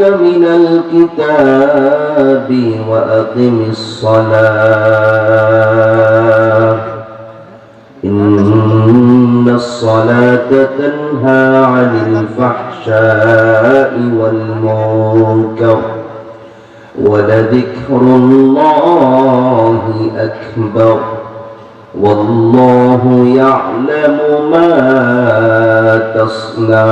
من الكتاب وأقم الصلاة. إن الصلاة تنهى عن الفحشاء والمنكر ولذكر الله أكبر والله يعلم ما تصنعون.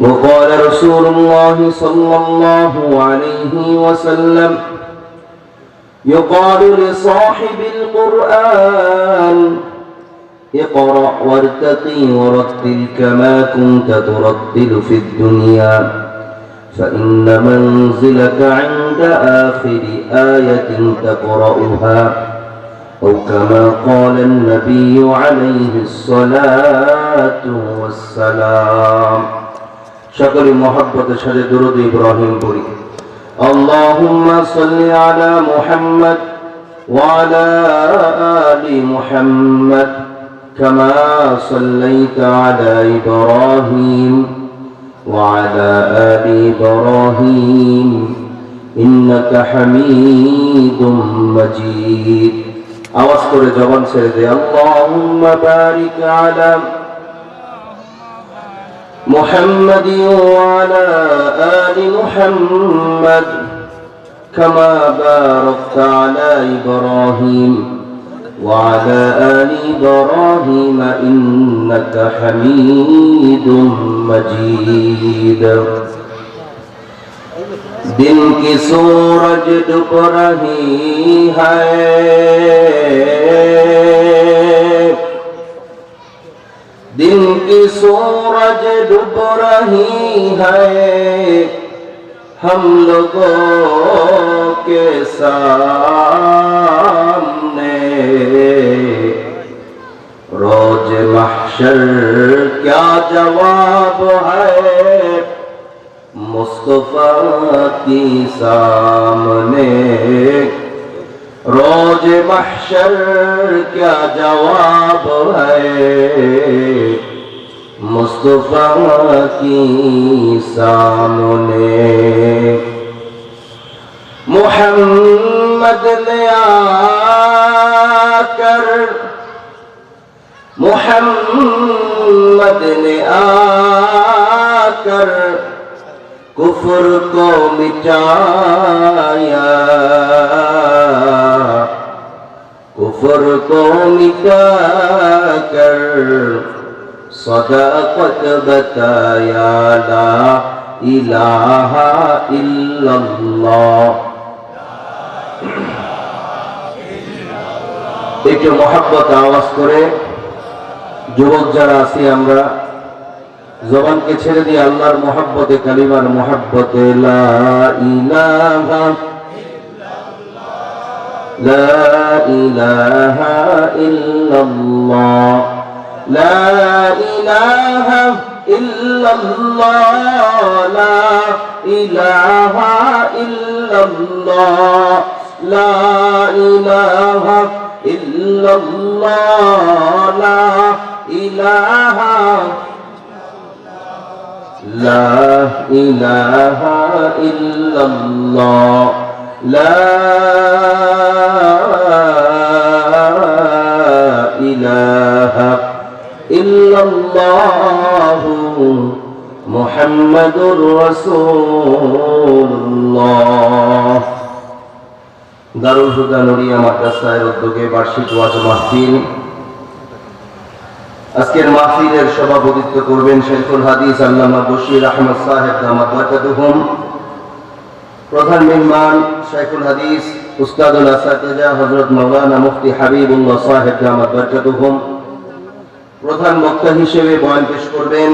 وقال رسول الله صلى الله عليه وسلم يقال لصاحب القرآن اقرأ وارتقي ورتل كما كنت ترتل في الدنيا فإن منزلك عند آخر آية تقرأها أو كما قال النبي عليه الصلاة والسلام. شكر محبة شد درود إبراهيم بري اللهم صل على محمد وعلى آل محمد كما صليت على إبراهيم وعلى آل إبراهيم إنك حميد مجيد আওয়াজ করে জবান ছেড়ে দে اللهم بارك على محمد محمد وعلى آل محمد كما باركت على إبراهيم وعلى آل إبراهيم إنك حميد مجيد. دن کی سورج ڈپ رہی ہے दिन की सूरज डूब रही है, हम लोगों के सामने। रोज महशर क्या जवाब है, मुस्तफ़ा की सामने? روز محشر کیا جواب ہے؟ مصطفیٰ کی سامنے۔ محمد نے آ کر محمد نے آ کر कुफर को मिटाया कुफर को मिटाकर सदाकत बताया ला इलाहा इल्लल्लाह একটু মহাব্বত আওয়াজ করে যুবক যারা আছি আমরা জবানকে ছেড়ে দিয়ে আল্লাহর মহাব্বতে কালিমার মহাব্বতে লা ইলাহা لا إله إلا الله لا إله إلا الله محمد رسول الله দারুল হুদা নুরিয়া মাদ্রাসার উদ্যোগে বার্ষিক ওয়াজ মাহফিল আজকের মাহফিলের সভাপতিত্ব করবেন শেখুল হাদিস আল্লামা বশির আহমদ সাহেব দামাত বাকাতুহুম প্রধান মেহমান শেখুল হাদিস উস্তাদুল আসাতিজা হযরত মাওলানা মুফতি হাবিবুল্লাহ সাহেব দামাত বাকাতুহুম প্রধান বক্তা হিসেবে বয়ান পেশ করবেন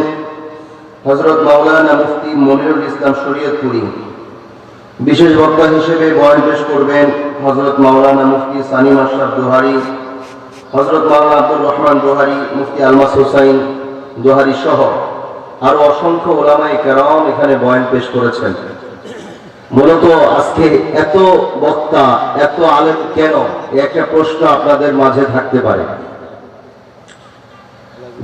হযরত মাওলানা মুফতি মনিরুল ইসলাম শরীয়তপুরী। বিশেষ বক্তা হিসেবে বয়ান পেশ করবেন হযরত মাওলানা মুফতি সানিম আশরাফ দোহারি। হজরত মাওলানা আব্দুর রহমান দোহারি, মুফতি আলমাস হুসাইন দোহারি সহ আরও অসংখ্য ওলামাই কেরাম এখানে বয়ান পেশ করেছেন। মূলত আজকে এত বক্তা, এত আলেম কেন? একটা প্রশ্ন আপনাদের মাঝে থাকতে পারে।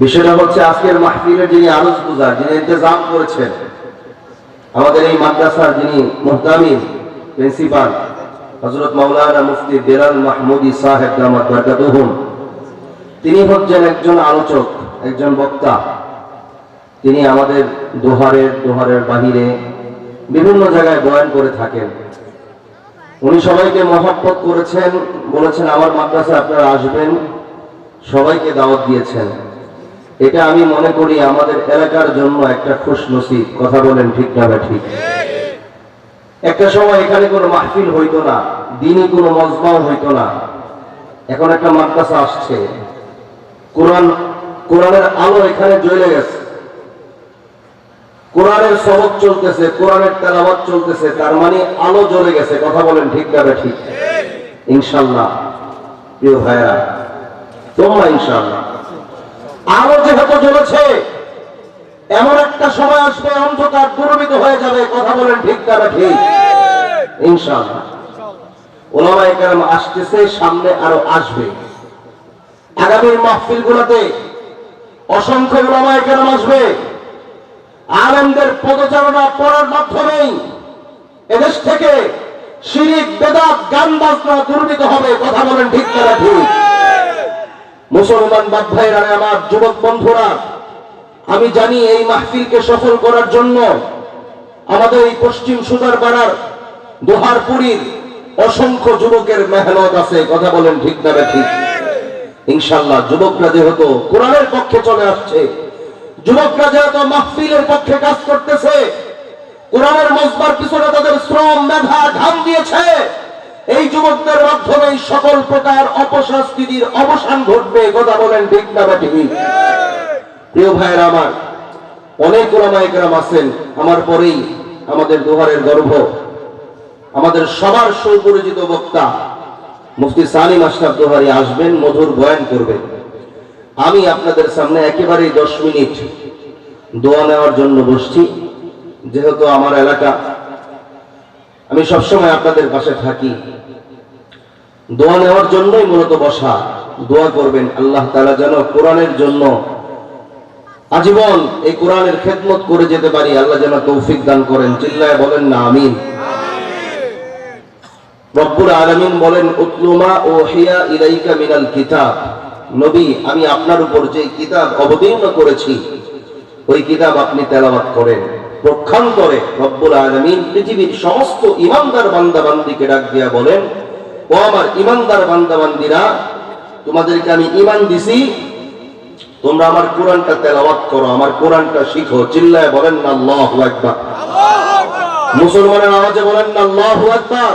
বিষয়টা হচ্ছে আজকের মাহফিলের যিনি আরজ গুজার যিনি ইন্তজাম করেছেন, আমাদের এই মাদ্রাসার যিনি মুহতামিম, প্রিন্সিপাল, হজরত মাওলানা মুফতি বেলাল মাহমুদি সাহেব দামাত বারকাতুহুম তিনি হচ্ছেন একজন আলোচক, একজন বক্তা। তিনি আমাদের দোহারের দোহারের বাহিরে বিভিন্ন জায়গায় বয়ান করে থাকেন। উনি সবাইকে মহব্বত করেছেন, বলেছেন, আমার মাদ্রাসায় আপনারা আসবেন, সবাইকে দাওয়াত দিয়েছেন। এটা আমি মনে করি আমাদের এলাকার জন্য একটা খুশ নসিব কথা বলেন ঠিক না ঠিক। একটা সময় এখানে কোনো মাহফিল হইতো না, দিনই কোনো মজমাও হইতো না। এখন একটা মাদ্রাসা আসছে কোরআন, কোরআনের আলো এখানে জ্বলে গেছে। কোরআনের সবক চলতেছে, কোরআনের তেলাওয়াত চলতেছে, তার মানে আলো জ্বলে গেছে। কথা বলেন ঠিক না বা ঠিক? ইনশাল্লাহ। প্রিয় তোমরা ইনশাল্লাহ। আলো যেহেতু জ্বলেছে, এমন একটা সময় আসবে, অন্ধকার দূরবিত হয়ে যাবে, কথা বলেন ঠিক না বা ঠিক? ইনশাল্লাহ। ওলামায়ে কেরাম আসতেছে, সামনে আরও আসবে। আগামীর মাহফিল গুলাতে অসংখ্য ওলামায়ে কেরাম আসবে। আলেমদের পদচারণা পড়ার মাধ্যমেই এদেশ থেকে শিরিক, বেদাত, গান বাজনা দুর্নীত হবে, কথা বলেন ঠিক না ঠিক মুসলমান বাপ ভাইরা, আমার যুবক বন্ধুরা, আমি জানি এই মাহফিলকে সফল করার জন্য আমাদের এই পশ্চিম সুদার পাড়ার দোহারপুরীর অসংখ্য যুবকের মেহনত আছে, কথা বলেন ঠিক না ঠিক ইনশাল্লাহ যুবকরা যেহেতু কোরআনের পক্ষে চলে আসছে, যুবকরা যেহেতু মাহফিলের পক্ষে কাজ করতেছে, কোরআনের মজবার পিছনে তাদের শ্রম মেধা ঘাম দিয়েছে, এই যুবকদের মাধ্যমে সকল প্রকার অপসংস্কৃতির অবসান ঘটবে কথা বলেন ঠিক না বা প্রিয় ভাইয়ের আমার, অনেক ওলামাইকেরাম আছেন, আমার পরেই আমাদের দোহারের গর্ভ আমাদের সবার সুপরিচিত বক্তা মুফতি সালিম আশরাফ দোহারি আসবেন, মধুর বয়ান করবেন। আমি আপনাদের সামনে একেবারেই দশ মিনিট দোয়া নেওয়ার জন্য বসছি। যেহেতু আমার এলাকা, আমি সবসময় আপনাদের পাশে থাকি। দোয়া নেওয়ার জন্যই মূলত বসা। দোয়া করবেন আল্লাহ তাআলা যেন কোরআনের জন্য আজীবন এই কোরআনের খেদমত করে যেতে পারি। আল্লাহ যেন তৌফিক দান করেন। চিল্লায় বলেন না, আমিন। রব্বুল আলামিন বলেন উতলুমা ও হিয়া ইলাইকা মিনাল কিতাব। নবী আমি আপনার উপর যে কিতাব অবতীর্ণ করেছি ওই কিতাব আপনি তেলাওয়াত করেন পক্ষান্তরে রব্বুল আলামিন পৃথিবীর সমস্ত ইমানদার বান্দাবান্দিকে ডাক দিয়া বলেন ও আমার ইমানদার বান্দাবান্দিরা তোমাদেরকে আমি ইমান দিছি তোমরা আমার কোরআনটা তেলাওয়াত করো আমার কোরআনটা শিখো। চিল্লায় বলেন না আল্লাহু আকবার। মুসলমানের আওয়াজে বলেন না আল্লাহু আকবার।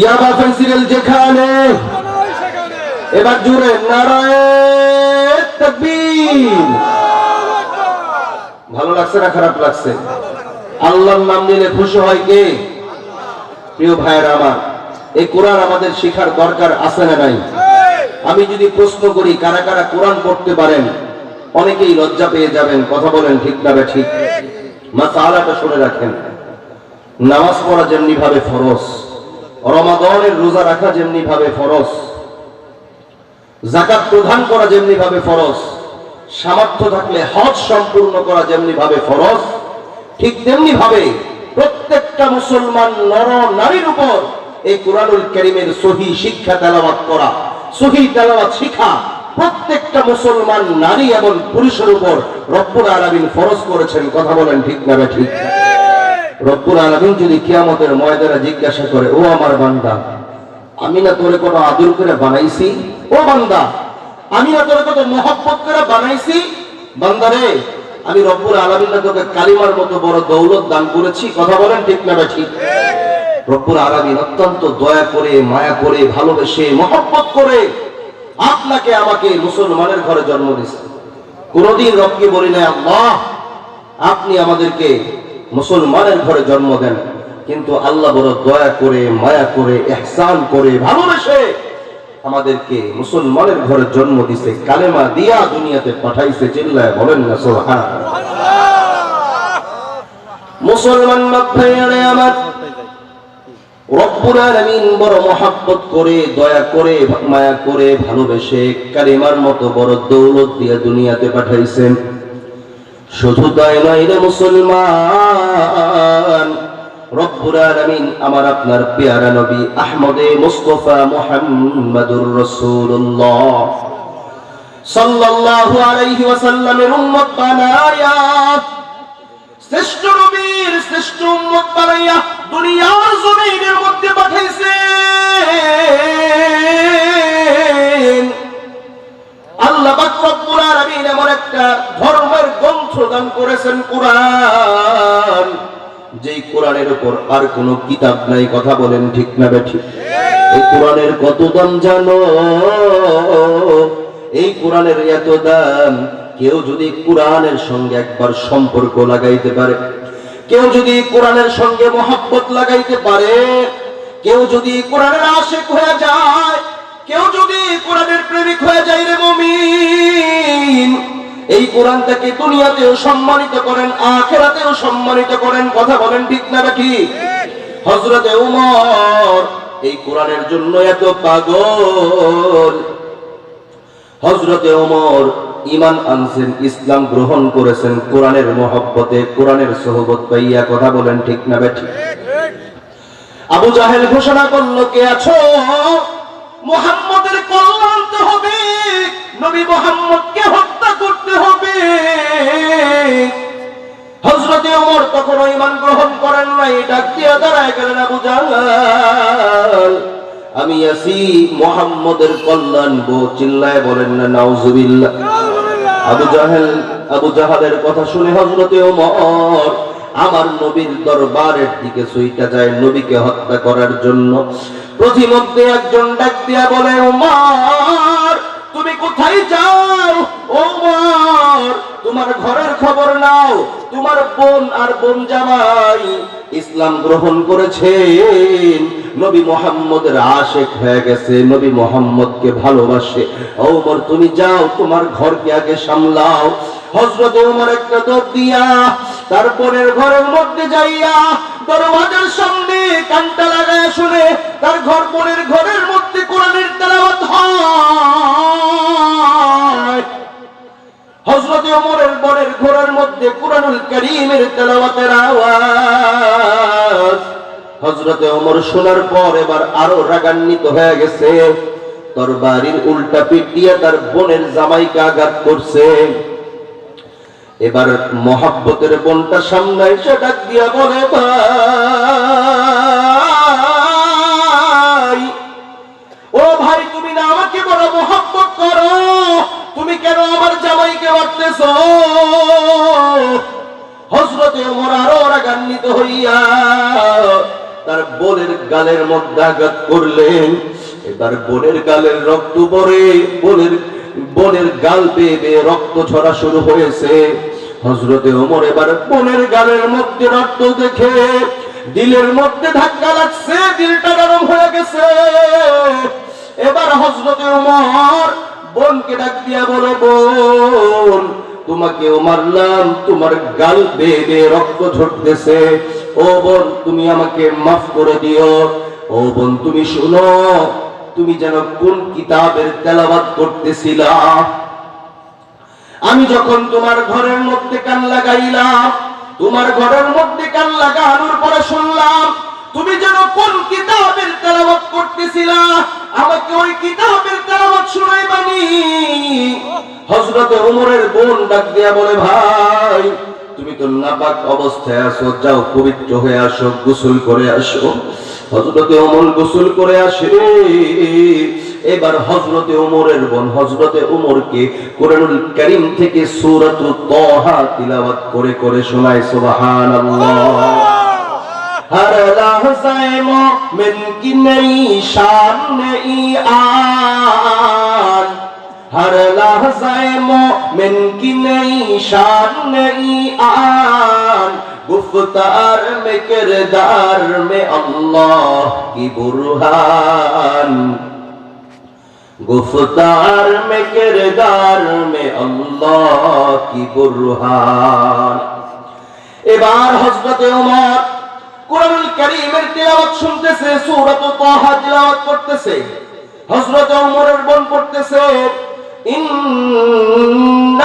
ইয়াবা ফেন্সিল যেখানে। এবার জুড়ে নারায়ে তাকবীর। ভালো লাগছে না খারাপ লাগছে? আল্লাহর নাম নিলে খুশি হয় কে? প্রিয় ভাইয়েরা আমার, এই কোরআন আমাদের শিখার দরকার আছে না নাই? আমি যদি প্রশ্ন করি, কারা কারা কোরআন পড়তে পারেন, অনেকেই লজ্জা পেয়ে যাবেন, কথা বলেন ঠিক না ঠিক মাসালাটা শুনে রাখেন। নামাজ পড়া যেমনি ভাবে ফরজ রমাদনের রোজা রাখা যেমনি ভাবে ফরজ জাকাত প্রদান করা যেমনি ভাবে ফরজ, সামর্থ্য থাকলে হজ সম্পূর্ণ করা যেমনি ভাবে ফরজ, ঠিক তেমনি ভাবে প্রত্যেকটা মুসলমান নর নারীর উপর এই কোরআনুল করিমের সহি শিক্ষা তেলাওয়াত করা, সহি তেলাওয়াত শিখা প্রত্যেকটা মুসলমান নারী এবং পুরুষের উপর রব্বুল আলামিন ফরজ করেছেন, কথা বলেন ঠিক না ঠিক? রব্বুল আলামিন যদি কিয়ামতের ময়দানে জিজ্ঞাসা করে, ও আমার বান্দা, আমি না তোরে কোনো আদর করে বানাইছি? ও বান্দা, আমি না তোরে কত মহব্বত করে বানাইছি? বান্দা রে, আমি রব্বুল আলামিন না তোকে কালিমার মতো বড় দৌলত দান করেছি। কথা বলেন ঠিক না বে ঠিক? রব্বুল আলামিন অত্যন্ত দয়া করে, মায়া করে, ভালোবেসে, মহব্বত করে আপনাকে, আমাকে মুসলমানের ঘরে জন্ম দিয়েছে। কোনদিন রবকে বলি না আপনি আমাদেরকে মুসলমানের ঘরে জন্ম দেন। কিন্তু আল্লাহ বড় দয়া করে, মায়া করে এহসান করে, ভালোবেসে আমাদেরকে মুসলমানের ঘরে জন্ম দিছে, কালেমা দিয়া দুনিয়াতে পাঠাইছে, চিল্লায় বলেন না সোহান মুসলমান ভাইয়ারে আমার বড় করে, দয়া করে, মায়া করে, ভালোবেসে কালিমার মতো বড় দৌলত দিয়ে দুনিয়াতে পাঠাইছেন। শুধু তাই নয় রে মুসলমান। রব্বুল আলামিন আমার আপনার পেয়ারা নবী আহমদে মুস্তফা মুহাম্মাদুর রাসূলুল্লাহ। সাল্লাল্লাহু আলাইহি ওয়াসাল্লামের উম্মত বানায়া, শ্রেষ্ঠ নবীর শ্রেষ্ঠ উম্মত বানাইয়া দুনিয়ার জমিনের মধ্যে পাঠাইছেন আল্লাহ পাক এমন একটা ধর্মের গ্রন্থ দান করেছেন কোরআন। যেই কোরআনের উপর আর কোনো কিতাব নাই, কথা বলেন ঠিক না বেঠিক এই কোরআনের কত দাম জানো? এই কোরআনের এত দাম, কেউ যদি কোরআনের সঙ্গে একবার সম্পর্ক লাগাইতে পারে, কেউ যদি কোরআনের সঙ্গে মহাব্বত লাগাইতে পারে, কেউ যদি কোরআনের আশেক হয়ে যায় কেউ যদি কোরআনের প্রেমিক হয়ে যায় রে মমিন, এই কোরআন তাকে দুনিয়াতেও সম্মানিত করেন, আখেরাতেও সম্মানিত করেন, কথা বলেন ঠিক না ঠিক হজরত উমর, এই কোরআনের জন্য এত পাগল। হজরতে ওমর ইমান আনছেন, ইসলাম গ্রহণ করেছেন, কোরআনের মহব্বতে, কোরআনের সহবত পাইয়া কথা বলেন ঠিক না বেঠিক আবু জাহেল ঘোষণা করল, কে আছো? মোহাম্মদের কল্যাণ আনতে হবে। নবী মোহাম্মদকে হত্যা করতে হবে। হজরতে ওমর তখন ইমান গ্রহণ করেন নাই ডাক দিয়া দাঁড়ায় গেলেন আবু জাহাল। আমি আসি মোহাম্মদের কল্যাণ গো, চিল্লায় বলেন না, নাউজুবিল্লাহ। আবু জাহেল, আবু জাহালের কথা শুনে হজরতে ওমর আমার নবীর দরবারের দিকে সুইটা যায়, নবীকে হত্যা করার জন্য। প্রতিমধ্যে একজন ডাক দিয়া বলে উমার তুমি কোথায় যাও? ওমার, তোমার ঘরের খবর নাও। তোমার বোন আর বোন জামাই ইসলাম গ্রহণ করেছেন। নবী মোহাম্মদের আশেক হয়ে গেছে, নবী মোহাম্মদকে ভালোবাসে। ওমর তুমি যাও, তোমার ঘরকে আগে সামলাও। হজরত ওমর একটা দৌড় দিয়া তার বোনের ঘরের মধ্যে যাইয়া দরওয়াজার সামনে কানটা লাগায় শুনে, তার ঘর বোনের ঘরের মধ্যে কোরআনের তেলাওয়াত হয়। হজরত ওমরের বরের ঘোড়ার মধ্যে কুরআনুল করিমের তেলাওয়াতের আওয়াজ। হজরতে ওমর শোনার পর এবার আরও রাগান্বিত হয়ে গেছে। তোর বাড়ির উল্টা পিঠ দিয়ে তার বোনের জামাইকে আঘাত করছে। এবার মহাব্বতের বোনটা সামনে এসে ডাক দিয়া বলে, ভাই, ও ভাই, তুমি না আমাকে বড় মহাব্বত করো? তুমি কেন আমার জামাইকে মারতেছ? হজরতে ওমর আরও রাগান্বিত হইয়া তার বোনের গালের মধ্যে আঘাত করলেন। এবার বোনের গালের রক্ত পরে বোনের বোনের গাল বেয়ে রক্ত ঝরা শুরু হয়েছে। হজরতে ওমর এবার বোনের গালের মধ্যে রক্ত দেখে দিলের মধ্যে ধাক্কা লাগছে, দিলটা গরম হয়ে গেছে। এবার হজরতে ওমর বোনকে ডাক দিয়া বলে, বোন, তোমাকেও মারলাম, তোমার গাল বেয়ে রক্ত ঝরতেছে। ও বোন, তুমি আমাকে মাফ করে দিও। ও বোন, তুমি শুনো, তুমি যেন কোন কিতাবের তেলাবাদ করতেছিলা? আমি যখন তোমার ঘরের মধ্যে কান লাগাইলাম, তোমার ঘরের মধ্যে কান লাগানোর পরে শুনলাম, তুমি যেন কোন কিতাবের তেলাওয়াত করতেছিলা? আমাকে ওই কিতাবের তেলাওয়াত শুনাইবানি। হযরত ওমরের বোন ডাক দিয়া বলে, ভাই তুমি তো নাপাক অবস্থায় আসো যাও পবিত্র হয়ে আসো, গোসল করে আসো। হজরতে অমল গোসল করে আসে এবার হজরতে ওমরের বোন হজরতে ওমরকে কোরআনুল করিম থেকে সূরাত তহা তিলাওয়াত করে করে শোনায়, সুবহানাল্লাহ। হর লহজায় মোমেন কি নই, শান নই আ ہر لحظہ مومن کی نئی شان نئی آن گفتار میں کردار میں اللہ کی برہان گفتار میں کردار میں اللہ کی برہان ابار حضرت عمر قرآن এবার হজরত ওমর سے سورت و শুনতেছে সূরাত তাহা سے حضرت عمر ওমরের বোন سے إنني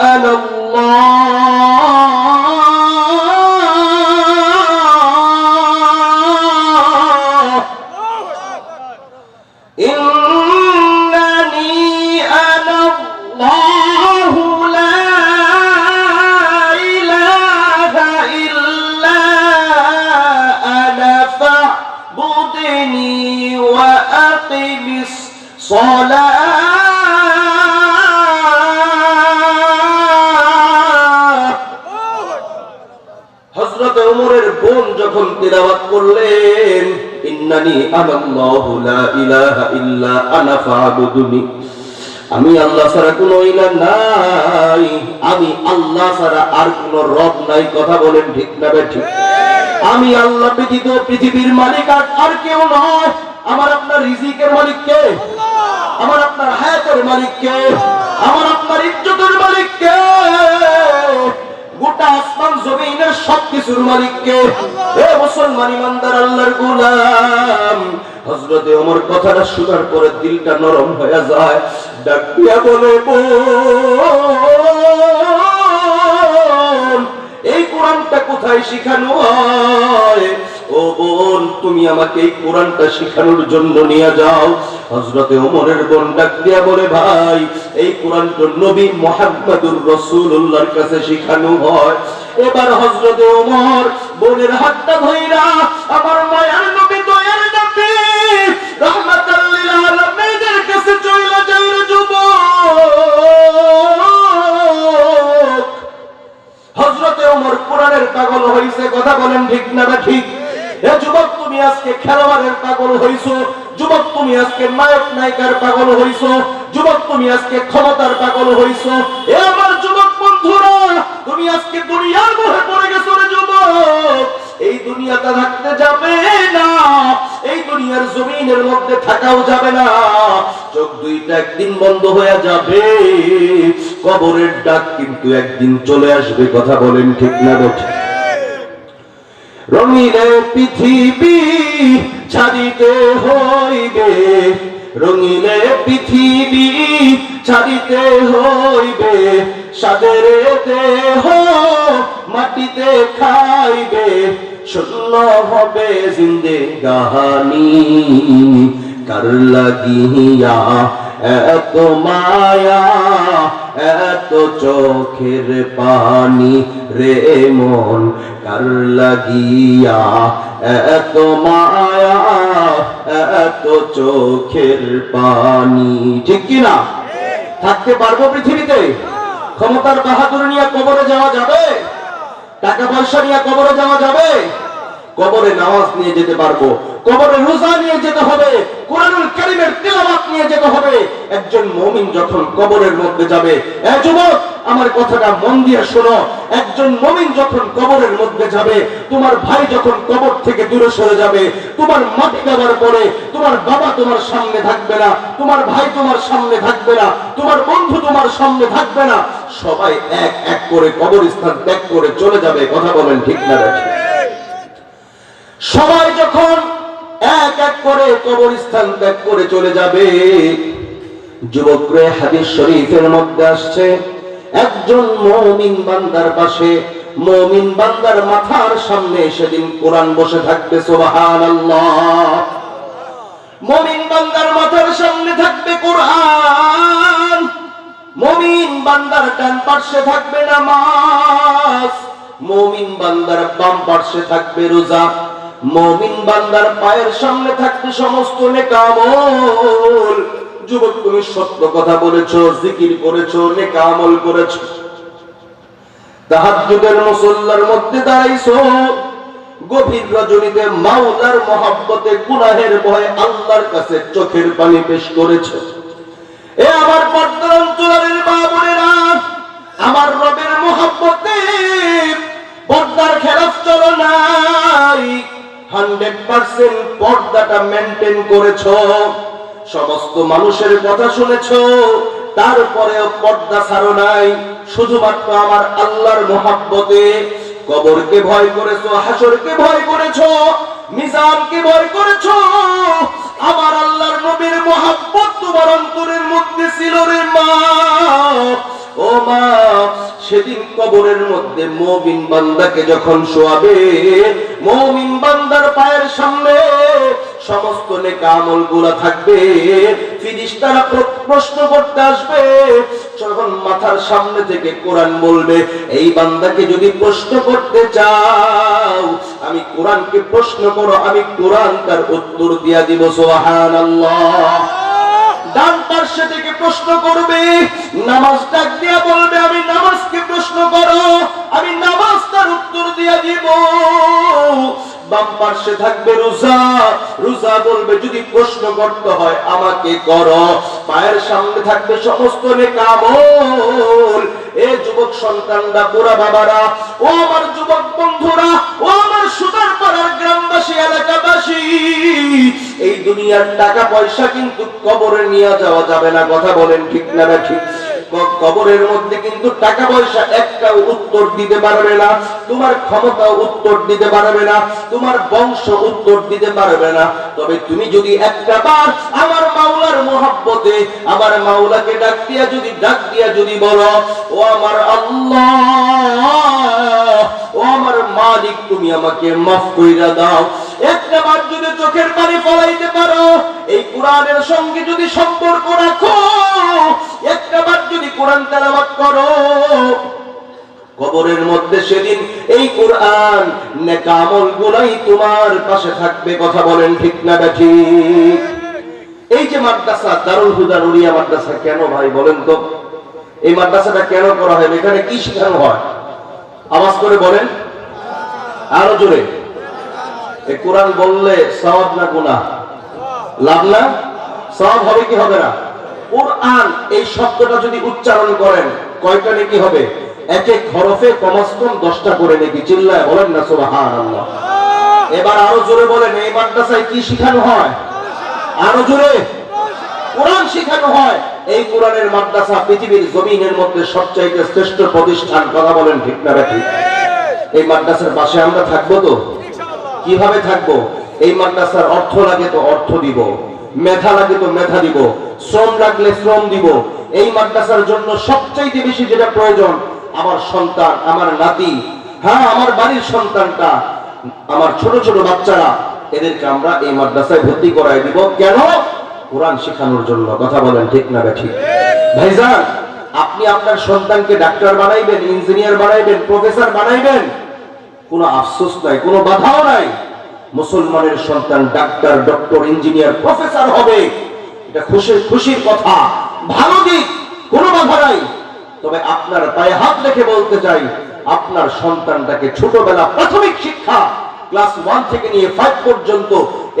أنا الله. لا إله إلا أنا فاعبدني الصلاة. ওমরের যখন তিলাওয়াত করলেন, ইন্নানি আনাল্লাহু লা ইলাহা ইল্লা আনা ফাবুদুনি। আমি আল্লাহ ছাড়া কোনো ইলাহ নাই। আমি আল্লাহ ছাড়া আর কোনো রব নাই। কথা বলেন ঠিক না ঠিক। আমি আল্লাহ ব্যতীত পৃথিবীর মালিক আর আর কেউ নয়। আমার আপনার রিজিকের মালিক কে? আমার আপনার হায়াতের মালিক কে? আমার আপনার ইজ্জতের মালিক কে? গোটা আসমান জমিনের সবকিছুর মালিক কে হে মুসলমান ইমানদার আল্লাহর গোলাম, হযরতে ওমর কথাটা শোনার পরে দিলটা নরম হয়ে যায়। ডাক দিয়া বলে এই কোরআনটা কোথায় শিখানো হয়? ও বোন, তুমি আমাকে এই কোরআনটা শিখানোর জন্য নিয়ে যাও। হযরতে ওমরের বোন ডাক দিয়া বলে, ভাই, এই কোরআনটা নবী মুহাম্মদুর রাসূলুল্লাহর কাছে শিখানো হয়। এবার হযরতে ওমর বোনের হাতটা ধইরা আমার মায়ার নবী হজরতে কোরআনের পাগল হইছে, কথা বলেন ঠিক না না ঠিক? যুবক, তুমি আজকে খেলোয়াড়ের পাগল হইছো। যুবক, তুমি আজকে নায়ক, নায়িকার পাগল হইছো। যুবক, তুমি আজকে ক্ষমতার পাগল হইছো। এ আমার যুবক বন্ধুরা, তুমি আজকে দুনিয়ার মোহে পড়ে গেছো রে যুবক। এই থাকতে যাবে না। এই দুনিয়ার জমিনের মধ্যে থাকাও যাবে না। চোখ দুইটা একদিন বন্ধ হয়ে যাবে। কবরের ডাক কিন্তু একদিন চলে আসবে, কথা বলেন ঠিক না বেঠিক রঙিনে পৃথিবী ছাড়িতে হইবে, রঙিনে পৃথিবী ছাড়িতে হইবে সাদের দেহ মাটিতে খাইবে, শূন্য হবে জিন্দে গাহানি, কার লাগিয়া এত মায়া, এত চোখের পানি রে মন কার লাগিয়া? এত মায়া, এত চোখের পানি। ঠিক কি না? থাকতে পারব পৃথিবীতে? ক্ষমতার বাহাদুর নিয়ে কবরে যাওয়া যাবে? টাকা পয়সা নিয়ে কবরে যাওয়া যাবে? কবরে নামাজ নিয়ে যেতে পারব। কবরে রোজা নিয়ে যেতে হবে, কোরআনুল কারীমের তেলাওয়াত নিয়ে যেতে হবে। একজন মুমিন যখন কবরের মধ্যে যাবে, এ যুবক, আমার কথাটা মন দিয়ে শোনো। একজন মুমিন যখন কবরের মধ্যে যাবে, তোমার ভাই যখন কবর থেকে দূরে সরে যাবে, তোমার মাটি দেওয়ার পরে তোমার বাবা তোমার সামনে থাকবে না, তোমার ভাই তোমার সামনে থাকবে না, তোমার বন্ধু তোমার সামনে থাকবে না। সবাই এক এক করে কবরস্থান ত্যাগ করে চলে যাবে, কথা বলেন ঠিক না? সবাই যখন এক এক করে কবরস্থান ত্যাগ করে চলে যাবে, যুবকরে হাদিস শরীফের মধ্যে আসছে, একজন মমিন বান্দার পাশে, মমিন বান্দার মাথার সামনে সেদিন কোরআন বসে থাকবে সোবাহান মমিন বান্দার মাথার সামনে থাকবে কোরআন। মমিন বান্দার ডান পার্শ্বে থাকবে নামাজ। মমিন বান্দার বাম পার্শ্বে থাকবে রোজা। মমিন বান্দার পায়ের সামনে থাকবে সমস্ত নেকামল। যুবক, তুমি সত্য কথা বলেছ, জিকির করেছ, নেকামল করেছ। তাহাজ্জুদের মুসল্লার মধ্যে দাঁড়াইছো। গভীর রজনীতে মাওলার মহাব্বতে গুনাহের ভয়ে আল্লাহর কাছে চোখের পানি পেশ করেছ। এ আমার পর্দার অঞ্চলের মা বোনেরা, আমার রবের মোহাম্মতে পর্দার খেলাফ চলো নাই। হান্ড্রেড পার্সেন্ট পর্দাটা মেনটেন করেছ, সমস্ত মানুষের কথা শুনেছ, তারপরেও পর্দা ছাড়ো নাই, শুধুমাত্র আমার আল্লাহর মোহাব্বতে কবরকে ভয় করেছ, হাসরকে ভয় করেছ, মিজানকে ভয় করেছ, আমার আল্লাহর নবীর মোহাব্বত তোমার অন্তরের মধ্যে ছিল রে মা। ও মা, সেদিন কবরের মধ্যে মমিন বান্দাকে যখন শোয়াবে, মমিন বান্দার পায়ের সামনে সমস্ত নেকা আমলগুলা থাকবে, ফিরিস্তারা প্রশ্ন করতে আসবে, যখন মাথার সামনে থেকে কোরআন বলবে, এই বান্দাকে যদি প্রশ্ন করতে চাও, আমি কোরআনকে প্রশ্ন করো, আমি কোরআন তার উত্তর দিয়া দিব সোহান ডান পার্শ্বে থেকে প্রশ্ন করবে, নামাজ ডাক দিয়া বলবে, আমি নামাজকে প্রশ্ন করো, আমি নামাজ তার উত্তর দিয়া দিব। বাম পার্শ্বে থাকবে রোজা। রোজা বলবে, যদি প্রশ্ন করতে হয়, আমাকে করো। পায়ের সামনে থাকবে সমস্ত এ যুবক সন্তানরা, বুড়া বাবারা, ও আমার যুবক বন্ধুরা, ও আমার সুতার পাড়ার গ্রামবাসী, এলাকাবাসী, এই দুনিয়ার টাকা পয়সা কিন্তু কবরে নিয়ে যাওয়া যাবে না, কথা বলেন ঠিক না না ঠিক কবরের মধ্যে কিন্তু টাকা পয়সা একটা উত্তর দিতে পারবে না, তোমার ক্ষমতা উত্তর দিতে পারবে না, তোমার বংশ উত্তর দিতে পারবে না। তবে তুমি যদি একটা বার আমার মাওলার মোহাব্বতে, আমার মাওলাকে ডাক দিয়া যদি, ডাক দিয়া যদি বলো, ও আমার আল্লাহ, ও আমার মালিক, তুমি আমাকে মাফ কইরা দাও। একটা বার যদি চোখের পানি ফলাইতে পারো, এই কোরআনের সঙ্গে যদি সম্পর্ক রাখো, একটা বার যদি কোরআন তেলাওয়াত করো, কবরের মধ্যে সেদিন এই কোরআন নেকামল গুলাই তোমার পাশে থাকবে, কথা বলেন ঠিক না ঠিক এই যে মাদ্রাসা, দারুল হুদা নুরিয়া মাদ্রাসা কেন ভাই বলেন তো? এই মাদ্রাসাটা কেন করা হয়? এখানে কি শেখানো হয়? আওয়াজ করে বলেন। আরও জোরে। এই কোরআন বললে সওয়াব না গুনাহ? লাভ না? সওয়াব হবে কি হবে না? কোরআন এই শব্দটা যদি উচ্চারণ করেন, কয়টা নাকি হবে? এক এক হরফে কমাস কম দশটা করে চিল্লায় বলেন না এবার আরও জোরে বলেন, এই মাদ্রাসায় কি শেখানো হয়? আরও জোরে। কোরআন শেখানো হয়। এই কোরআনের মাদ্রাসা পৃথিবীর জমিনের মধ্যে সবচাইতে শ্রেষ্ঠ প্রতিষ্ঠান, কথা বলেন ঠিক না এই মাদ্রাসার পাশে আমরা থাকব তো? কীভাবে থাকব? এই মাদ্রাসার অর্থ লাগে তো অর্থ দিব। মেধা লাগে তো মেধা দিব। শ্রম লাগলে শ্রম দিব। এই মাদ্রাসার জন্য সবচাইতে বেশি যেটা প্রয়োজন, আমার সন্তান, আমার নাতি। হ্যাঁ আমার বাড়ির সন্তানটা। আমার ছোট ছোট বাচ্চারা, এদেরকে আমরা এই মাদ্রাসায় ভর্তি করাই দিব। কেন? কোরআন শেখানোর জন্য। কথা বলেন ঠিক না ঠিক ভাইজান, আপনি আপনার সন্তানকে ডাক্তার বানাইবেন, ইঞ্জিনিয়ার বানাইবেন, প্রফেসর বানাইবেন? কোনো আফসোস নাই, কোনো বাধাও নাই। মুসলমানের সন্তান ডাক্তার, ডক্টর, ইঞ্জিনিয়ার, প্রফেসর হবে। এটা খুশির খুশির কথা। ভালো দিক, কোনো বাধা নাই। তবে আপনার পায়ে হাত রেখে বলতে চাই, আপনার সন্তানটাকে ছোটবেলা প্রাথমিক শিক্ষা ক্লাস ওয়ান থেকে নিয়ে ফাইভ পর্যন্ত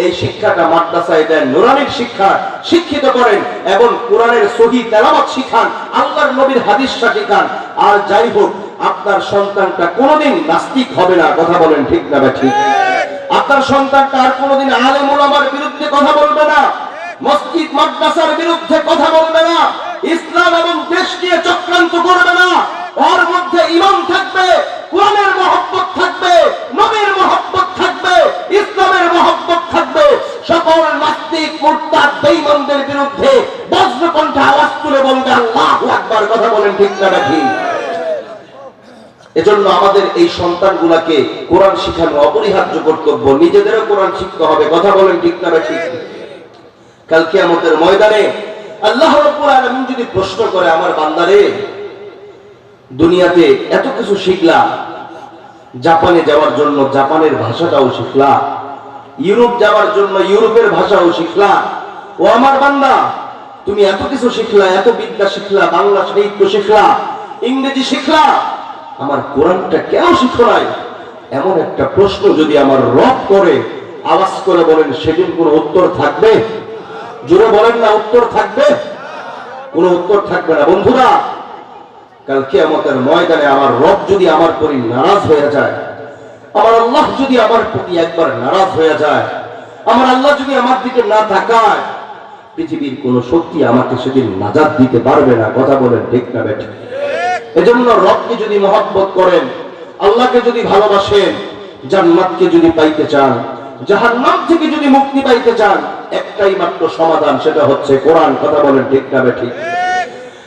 এই শিক্ষাটা মাদ্রাসায় দেন। নুরানির শিক্ষা শিক্ষিত করেন এবং কোরআনের সহি তেলাওয়াত শিখান, আল্লাহর নবীর হাদিস শিখান। আর যাই হোক, আপনার সন্তানটা কোনোদিন নাস্তিক হবে না, কথা বলেন ঠিক না বা ঠিক। আপনার সন্তানটা আর কোনোদিন আলেম ওলামার বিরুদ্ধে কথা বলবে না, মসজিদ মাদ্রাসার বিরুদ্ধে কথা বলবে না, ইসলাম এবং দেশ নিয়ে চক্রান্ত করবে না। ওর মধ্যে ইমাম থাকবে, কোরআনের মহব্বত থাকবে, নবীর মহব্বত থাকবে, ইসলামের মহব্বত থাকবে। সকল নাস্তিক, মুরতাদ, বেঈমানদের বিরুদ্ধে বজ্রকণ্ঠে আওয়াজ তুলে বলবে, আল্লাহু আকবার কথা বলেন ঠিক না ঠিক এজন্য আমাদের এই সন্তানগুলাকে কোরআন শিখানো অপরিহার্য কর্তব্য। নিজেদেরও কোরআন শিখতে হবে, কথা বলেন ঠিক না ঠিক কাল কিয়ামতের ময়দানে আল্লাহ রাব্বুল আলামিন যদি প্রশ্ন করে, আমার বান্দারে দুনিয়াতে এত কিছু শিখলা, জাপানে যাওয়ার জন্য জাপানের ভাষাটাও শিখলা, ইউরোপ যাওয়ার জন্য ইউরোপের ভাষাও শিখলা। ও আমার বান্দা, তুমি এত কিছু শিখলা, এত বিদ্যা শিখলা, বাংলা সাহিত্য শিখলা, ইংরেজি শিখলা, আমার কোরআনটা কেন শিখো নাই? এমন একটা প্রশ্ন যদি আমার রব করে, আওয়াজ করে বলেন, সেদিন কোনো উত্তর থাকবে? জোরে বলেন না, উত্তর থাকবে? কোনো উত্তর থাকবে না। বন্ধুরা কাল কিয়ামতের ময়দানে আমার রব যদি আমার প্রতি নারাজ হয়ে যায়, আমার আল্লাহ যদি আমার প্রতি একবার নারাজ হয়ে যায়, আমার আল্লাহ যদি আমার দিকে না তাকায়, পৃথিবীর কোন শক্তি আমাকে সেদিন নাজাদ দিতে পারবে না, কথা বলেন ঠিক না বেঠিক এজন্য রবকে যদি মহব্বত করেন, আল্লাহকে যদি ভালোবাসেন, জান্নাতকে যদি পাইতে চান যাহার জাহান্নাম থেকে যদি মুক্তি পাইতে চান, একটাই মাত্র সমাধান সেটা হচ্ছে কোরআন, কথা বলেন ঠিক না বেঠিক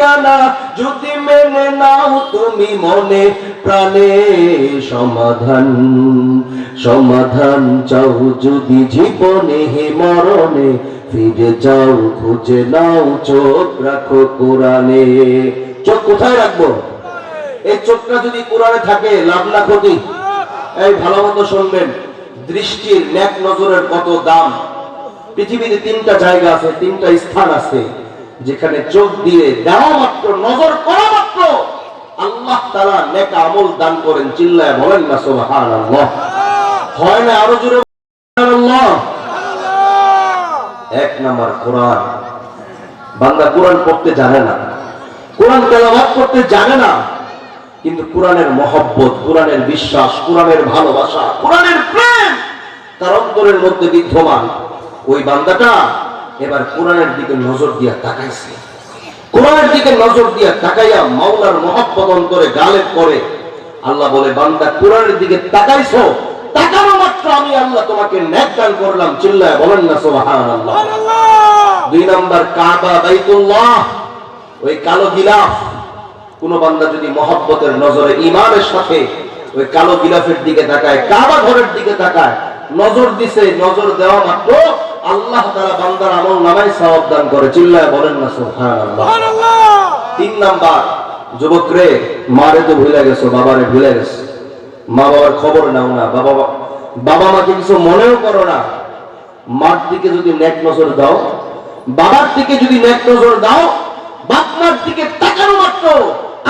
ঠিকানা যদি মেনে নাও তুমি মনে প্রাণে সমাধান সমাধান চাও যদি জীবনে হে মরণে, ফিরে যাও খুঁজে নাও চোখ রাখো কোরআনে। চোখ কোথায় রাখব? এই চোখটা যদি কোরআনে থাকে, লাভ না ক্ষতি। এই ভালো মতো শুনবেন, দৃষ্টির ন্যাক নজরের কত দাম। পৃথিবীতে তিনটা জায়গা আছে, তিনটা স্থান আছে। যেখানে চোখ দিয়ে দেওয়া মাত্র, নজর করা মাত্র, আল্লাহ তারা নেক আমল দান করেন, চিল্লায় বলেন না সোহান হয় না আরও জোরে এক নাম্বার কোরআন। বান্দা কোরআন পড়তে জানে না। কোরআন তেলাওয়াত করতে জানে না। কিন্তু কোরআনের মহব্বত, কোরআনের বিশ্বাস, কোরআনের ভালোবাসা, কোরআনের প্রেম, তার অন্তরের মধ্যে বিদ্যমান। ওই বান্দাটা এবার কোরআনের দিকে নজর দিয়া তাকাইছে। কোরআনের দিকে নজর দিয়া তাকাইয়া মাওলার মহব্বত অন্তরে গালে করে আল্লাহ বলে বান্দা কোরআনের দিকে তাকাইছো? তাকানো মাত্র আমি আল্লাহ তোমাকে ন্যাক দান করলাম চিল্লায় বলেন না সুবহানাল্লাহ। দুই নাম্বার কাবা বাইতুল্লাহ। ওই কালো গিলাফ। কোন বান্দা যদি মহব্বতের নজরে ইমানের সাথে ওই কালো গিলাফের দিকে তাকায় কাবা ঘরের দিকে তাকায় নজর দিছে নজর দেওয়া মাত্র আল্লাহ তারা বান্দার আমল নামায় সওয়াব দান করে। চিল্লায় বলেন না সুবহানাল্লাহ। তিন নাম্বার যুবক রে মারে তো ভুলে গেছো বাবারে ভুলে গেছো। মা বাবার খবর নাও না বাবা বাবা মাকে কিছু মনেও করো না। মার দিকে যদি নেক নজর দাও বাবার দিকে যদি নেক নজর দাও বাপমার দিকে তাকানো মাত্র।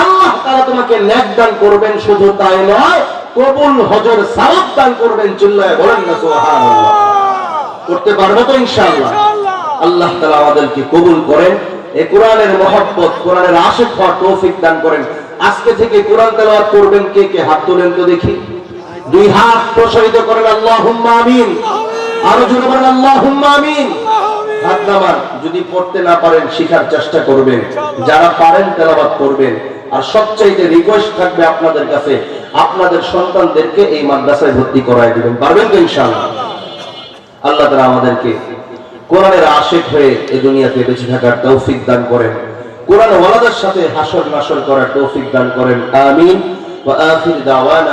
আল্লাহ তারা তোমাকে নেক দান করবেন শুধু তাই নয় কবুল হজর সালাত দান করবেন চিল্লায় বলেন না সুবহানাল্লাহ। করতে পারব তো ইনশাআল্লাহ। আল্লাহ তাআলা আমাদেরকে কবুল করেন। এই কোরআনের মহব্বত, কোরআনের আশেক হওয়ার তৌফিক দান করেন। আজকে থেকে কোরআন তেলাওয়াত করবেন কে কে? হাত তোলেন তো দেখি। দুই হাত প্রসারিত করেন, আল্লাহুম্মা আমিন। আরও জোরে বলেন, আল্লাহুম্মা আমিন। হাত নামান, যদি পড়তে না পারেন, শেখার চেষ্টা করবেন। যারা পারেন, তেলাওয়াত করবেন। আর সবচাইতে রিকোয়েস্ট থাকবে আপনাদের কাছে। আপনাদের সন্তানদেরকে এই মাদ্রাসায় ভর্তি করায় দিবেন। পারবেন তো ইনশাআল্লাহ? আল্লাহ তারা আমাদেরকে কোরআনের আশেক হয়ে এ দুনিয়াতে বেঁচে থাকার তৌফিক দান করেন। কোরআন ওয়ালাদের সাথে হাসর নাসর করার তৌফিক দান করেন। আমিন। দাওয়ানা